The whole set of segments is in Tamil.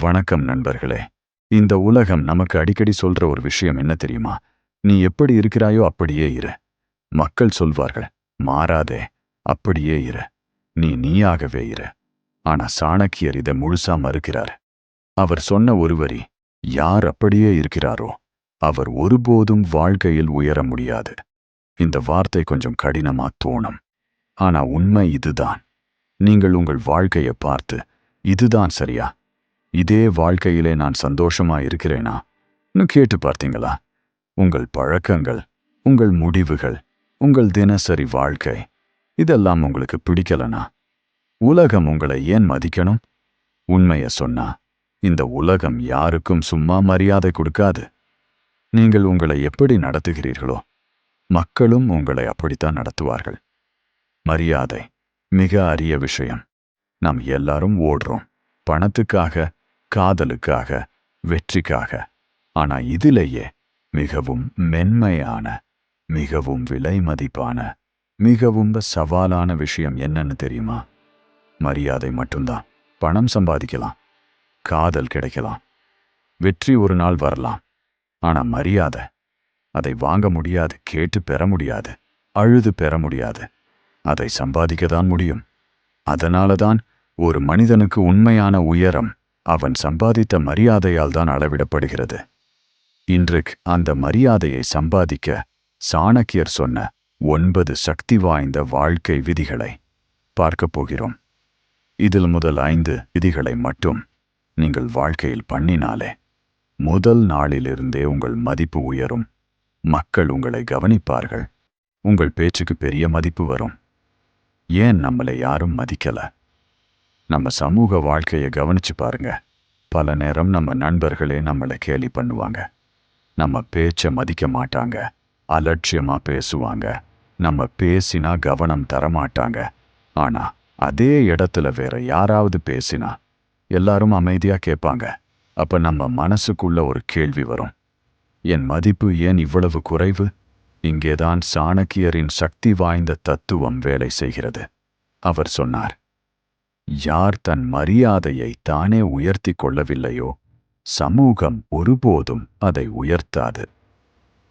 வணக்கம் நண்பர்களே. இந்த உலகம் நமக்கு அடிக்கடி சொல்ற ஒரு விஷயம் என்ன தெரியுமா? நீ எப்படி இருக்கிறாயோ அப்படியே இரு. மக்கள் சொல்வார்கள் மாறாதே அப்படியே இரு. நீ நீயாகவே இரு. ஆனா சாணக்கியர் இதை முழுசா மறுக்கிறார். அவர் சொன்ன ஒருவரி யார் அப்படியே இருக்கிறாரோ அவர் ஒருபோதும் வாழ்க்கையில் உயர முடியாது. இந்த வார்த்தை கொஞ்சம் கடினமா தோணும். ஆனா உண்மை இதுதான். நீங்கள் உங்கள் வாழ்க்கையை பார்த்து இதுதான் சரியா? இதே வாழ்க்கையிலே நான் சந்தோஷமா இருக்கிறேனா? கேட்டு பார்த்தீங்களா? உங்கள் பழக்கங்கள் உங்கள் முடிவுகள் உங்கள் தினசரி வாழ்க்கை இதெல்லாம் உங்களுக்கு பிடிக்கலனா? உலகம் உங்களை ஏன் மதிக்கணும்? உண்மையை சொன்னா இந்த உலகம் யாருக்கும் சும்மா மரியாதை கொடுக்காது. நீங்கள் உங்களை எப்படி நடத்துகிறீர்களோ மக்களும் உங்களை அப்படித்தான் நடத்துவார்கள். மரியாதை மிக அரிய விஷயம். நாம் எல்லாரும் ஓடுறோம். பணத்துக்காக காதலுக்காக வெற்றிக்காக. ஆனா இதிலேயே மிகவும் மென்மையான மிகவும் விலை மதிப்பான மிகவும் சவாலான விஷயம் என்னன்னு தெரியுமா? மரியாதை மட்டும்தான். பணம் சம்பாதிக்கலாம். காதல் கிடைக்கலாம். வெற்றி ஒரு நாள் வரலாம். ஆனா மரியாதை அதை வாங்க முடியாது கேட்டு பெற முடியாது அழுது பெற முடியாது. அதை சம்பாதிக்க தான் முடியும். அதனால தான் ஒரு மனிதனுக்கு உண்மையான உயரம் அவன் சம்பாதித்த மரியாதையால் தான் அளவிடப்படுகிறது. இன்று அந்த மரியாதையை சம்பாதிக்க சாணக்கியர் சொன்ன ஒன்பது சக்தி வாய்ந்த வாழ்க்கை விதிகளை பார்க்கப் போகிறோம். இதில் முதல் ஐந்து விதிகளை மட்டும் நீங்கள் வாழ்க்கையில் பண்ணினாலே முதல் நாளிலிருந்தே உங்கள் மதிப்பு உயரும். மக்கள் உங்களை கவனிப்பார்கள். உங்கள் பேச்சுக்கு பெரிய மதிப்பு வரும். ஏன் நம்மளை யாரும் மதிக்கல? நம்ம சமூக வாழ்க்கையை கவனிச்சு பாருங்க. பல நேரம் நம்ம நண்பர்களே நம்மளை கேலி பண்ணுவாங்க. நம்ம பேச்சை மதிக்க மாட்டாங்க. அலட்சியமா பேசுவாங்க. நம்ம பேசினா கவனம் தரமாட்டாங்க. ஆனா அதே இடத்துல வேற யாராவது பேசினா எல்லாரும் அமைதியா கேட்பாங்க. அப்ப நம்ம மனசுக்குள்ள ஒரு கேள்வி வரும். என் மதிப்பு ஏன் இவ்வளவு குறைவு? இங்கேதான் சாணக்கியரின் சக்தி வாய்ந்த தத்துவம் வேலை செய்கிறது அவர் சொன்னார். யார் தன் மரியாதையை தானே உயர்த்தி கொள்ளவில்லையோ? சமூகம் ஒருபோதும் அதை உயர்த்தாது.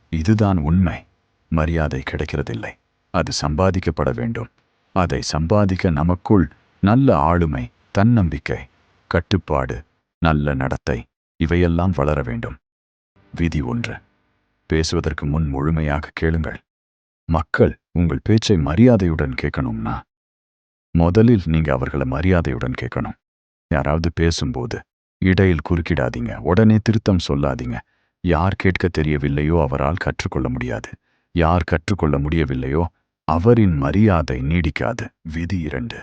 இதுதான் உண்மை. மரியாதை கிடைக்கிறதில்லை. அது சம்பாதிக்கப்பட வேண்டும். அதை சம்பாதிக்க நமக்குள் நல்ல ஆளுமை தன்னம்பிக்கை கட்டுப்பாடு நல்ல நடத்தை இவையெல்லாம் வளர வேண்டும். விதி ஒன்று. பேசுவதற்கு முன் முழுமையாக கேளுங்கள். மக்கள் உங்கள் பேச்சை மரியாதையுடன் கேட்கணும்னா முதலில் நீங்க அவர்களை மரியாதையுடன் கேட்கணும். யாராவது பேசும்போது இடையில் குறுக்கிடாதீங்க. உடனே திருத்தம் சொல்லாதீங்க. யார் கேட்க தெரியவில்லையோ அவரால் கற்றுக்கொள்ள முடியாது. யார் கற்றுக்கொள்ள முடியவில்லையோ அவரின் மரியாதை நீடிக்காது. விதி இரண்டு.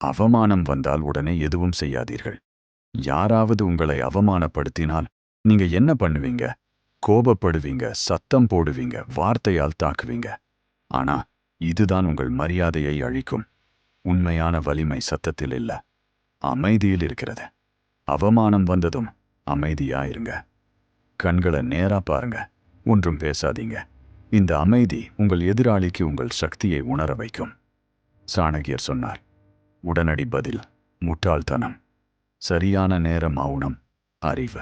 அவமானம் வந்தால் உடனே எதுவும் செய்யாதீர்கள். யாராவது உங்களை அவமானப்படுத்தினால் நீங்க என்ன பண்ணுவீங்க? கோபப்படுவீங்க சத்தம் போடுவீங்க வார்த்தையால் தாக்குவீங்க. ஆனா இதுதான் உங்கள் மரியாதையை அழிக்கும். உண்மையான வலிமை சத்தத்தில் இல்ல. அமைதியில் இருக்கிறது. அவமானம் வந்ததும் அமைதியா இருங்க கண்களை நேரா பாருங்க. ஒன்றும் பேசாதீங்க. இந்த அமைதி உங்கள் எதிராளிக்கு உங்கள் சக்தியை உணர வைக்கும். சாணகியர் சொன்னார். உடனடி பதில் முட்டாள்தனம். சரியான நேர மௌனம் அறிவு.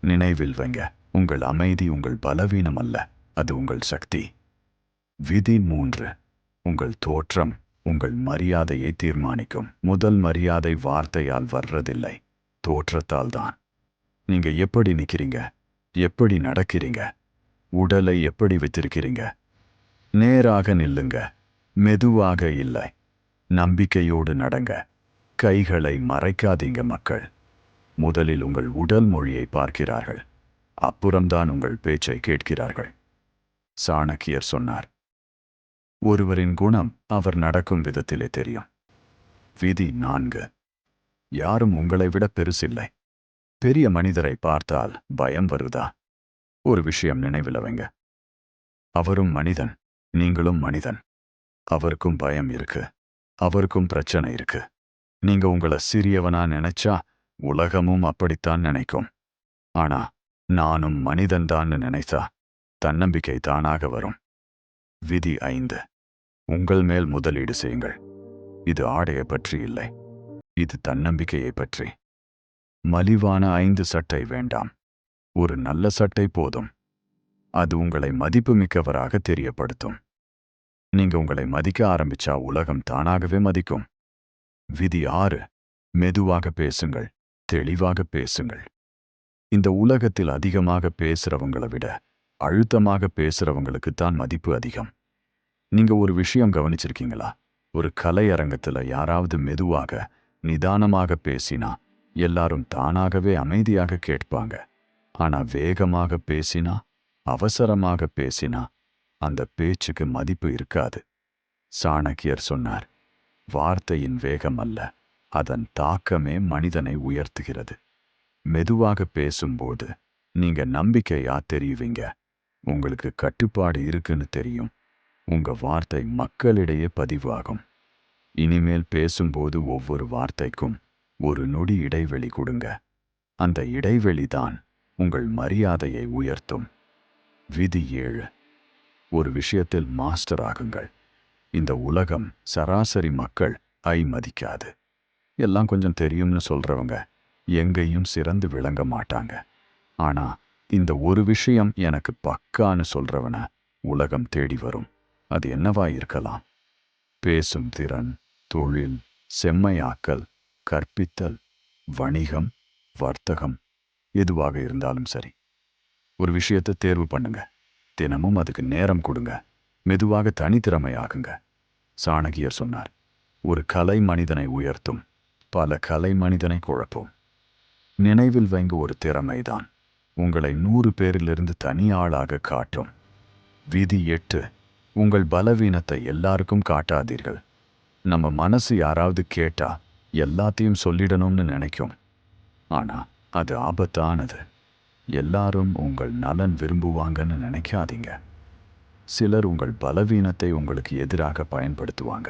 நினைவில் வைங்க. உங்கள் அமைதி உங்கள் பலவீனம் அல்ல. அது உங்கள் சக்தி. விதி மூன்று. உங்கள் தோற்றம். உங்கள் மரியாதையை தீர்மானிக்கும். முதல் மரியாதை வார்த்தையால் வர்றதில்லை. தோற்றத்தால் தான் நீங்க எப்படி நிக்கிறீங்க? எப்படி நடக்கிறீங்க? உடலை எப்படி வச்சிருக்கிறீங்க நேராக நில்லுங்க. மெதுவாக இல்லை. நம்பிக்கையோடு நடங்க. கைகளை மறைக்காதீங்க மக்கள். முதலில் உங்கள் உடல் மொழியை பார்க்கிறார்கள். அப்புறம்தான் உங்கள் பேச்சை கேட்கிறார்கள். சாணக்கியர் சொன்னார். ஒருவரின் குணம் அவர் நடக்கும் விதத்திலே தெரியும். விதி நான்கு. யாரும் உங்களை விட பெருசில்லை. பெரிய மனிதரை பார்த்தால் பயம் வருதா? ஒரு விஷயம் நினைவில் வைங்க அவரும் மனிதன் நீங்களும் மனிதன். அவருக்கும் பயம் இருக்கு. அவருக்கும் பிரச்சனை இருக்கு. நீங்க உங்களை சிறியவனா நினைச்சா உலகமும் அப்படித்தான் நினைக்கும். ஆனா நானும் மனிதன்தான்னு நினைத்தா தன்னம்பிக்கை தானாக வரும். விதி ஐந்து. உங்கள் மேல் முதலீடு செய்யுங்கள். இது ஆடையை பற்றி இல்லை. இது தன்னம்பிக்கையை பற்றி. மலிவான ஐந்து சட்டை வேண்டாம். ஒரு நல்ல சட்டை போதும். அது உங்களை மதிப்புமிக்கவராக தெரியப்படுத்தும். நீங்க உங்களை மதிக்க ஆரம்பிச்சா உலகம் தானாகவே மதிக்கும். விதி ஆறு. மெதுவாக பேசுங்கள். தெளிவாக பேசுங்கள். இந்த உலகத்தில் அதிகமாக பேசுறவங்களை விட அழுத்தமாக பேசுறவங்களுக்கு தான் மதிப்பு அதிகம். நீங்க ஒரு விஷயம் கவனிச்சிருக்கீங்களா? ஒரு கலையரங்கத்துல யாராவது மெதுவாக நிதானமாக பேசினா எல்லாரும் தானாகவே அமைதியாக கேட்பாங்க. ஆனா வேகமாக பேசினா அவசரமாக பேசினா அந்த பேச்சுக்கு மதிப்பு இருக்காது. சாணக்கியர் சொன்னார் வார்த்தையின் வேகம் அல்ல அதன் தாக்கமே மனிதனை உயர்த்துகிறது. மெதுவாக பேசும்போது நீங்க நம்பிக்கையா தெரியுவீங்க. உங்களுக்கு கட்டுப்பாடு இருக்குன்னு தெரியும். உங்க வார்த்தை மக்களிடையே பதிவாகும். இனிமேல் பேசும்போது ஒவ்வொரு வார்த்தைக்கும் ஒரு நொடி இடைவெளி கொடுங்க. அந்த இடைவெளி தான் உங்கள் மரியாதையை உயர்த்தும். விதி ஏழு. ஒரு விஷயத்தில் மாஸ்டர் ஆகுங்கள். இந்த உலகம் சராசரி மக்கள் ஐ மதிக்காது எல்லாம் கொஞ்சம் தெரியும்னு சொல்றவங்க எங்கேயும் சிறந்து விளங்க மாட்டாங்க. ஆனா இந்த ஒரு விஷயம் எனக்கு பக்கான்னு சொல்றவன உலகம் தேடி வரும். அது என்னவா இருக்கலாம்? பேசும் திறன் தொழில் செம்மையாக்கல் கற்பித்தல் வணிகம் வர்த்தகம் எதுவாக இருந்தாலும் சரி. ஒரு விஷயத்தை தேர்வு பண்ணுங்க. தினமும் அதுக்கு நேரம் கொடுங்க. மெதுவாக தனித்திறமையாகுங்க சாணகியர் சொன்னார் ஒரு கலை மனிதனை உயர்த்தும் பல கலை மனிதனை குழப்பும். நினைவில் வைங்க ஒரு திறமைதான். உங்களை நூறு பேரிலிருந்து தனி ஆளாக காட்டும். விதி எட்டு உங்கள் பலவீனத்தை எல்லாருக்கும் காட்டாதீர்கள். நம்ம மனசு யாராவது கேட்டா எல்லாத்தையும் சொல்லிடணும்னு நினைக்கும். ஆனா அது ஆபத்தானது. எல்லாரும் உங்கள் நலன் விரும்புவாங்கன்னு நினைக்காதீங்க. சிலர் உங்கள் பலவீனத்தை உங்களுக்கு எதிராக பயன்படுத்துவாங்க.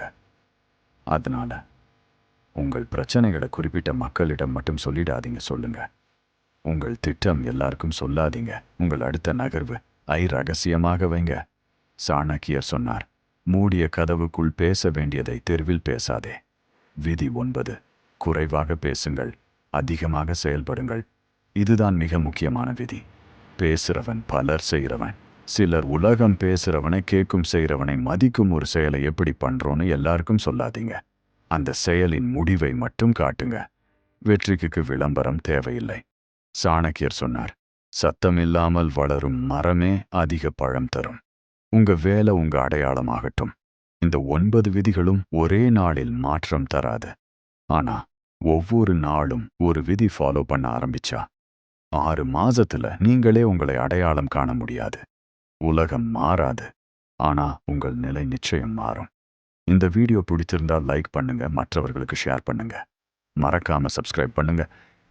அதனால உங்கள் பிரச்சனைகளை குறிப்பிட்ட மக்களிடம் மட்டும் சொல்லிடாதீங்க சொல்லுங்க. உங்கள் திட்டம் எல்லாருக்கும் சொல்லாதீங்க. உங்கள் அடுத்த நகர்வு ஐ ரகசியமாக வைங்க சாணக்கியர் சொன்னார். மூடிய கதவுக்குள் பேச வேண்டியதை தெருவில் பேசாதே. விதி ஒன்பது. குறைவாக பேசுங்கள். அதிகமாக செயல்படுங்கள். இதுதான் மிக முக்கியமான விதி. பேசுறவன் பலர் செய்கிறவன் சிலர் உலகம் பேசுறவனை கேட்கும் செய்கிறவனை மதிக்கும் ஒரு செயலை எப்படி பண்றோன்னு எல்லாருக்கும் சொல்லாதீங்க. அந்த செயலின் முடிவை மட்டும் காட்டுங்க. வெற்றிக்கு விளம்பரம் தேவையில்லை. சாணக்கியர் சொன்னார் சத்தமில்லாமல் வளரும் மரமே அதிக பழம் தரும். உங்க வேலை உங்க அடையாளமாகட்டும். இந்த ஒன்பது விதிகளும் ஒரே நாளில் மாற்றம் தராது. ஆனா ஒவ்வொரு நாளும் ஒரு விதி ஃபாலோ பண்ண ஆரம்பிச்சா ஆறு மாசத்துல நீங்களே உங்களை அடையாளம் காண முடியாது. உலகம் மாறாது. ஆனா உங்கள் நிலை நிச்சயம் மாறும். இந்த வீடியோ பிடிச்சிருந்தா லைக் பண்ணுங்க மற்றவர்களுக்கு ஷேர் பண்ணுங்க. மறக்காம சப்ஸ்கிரைப் பண்ணுங்க.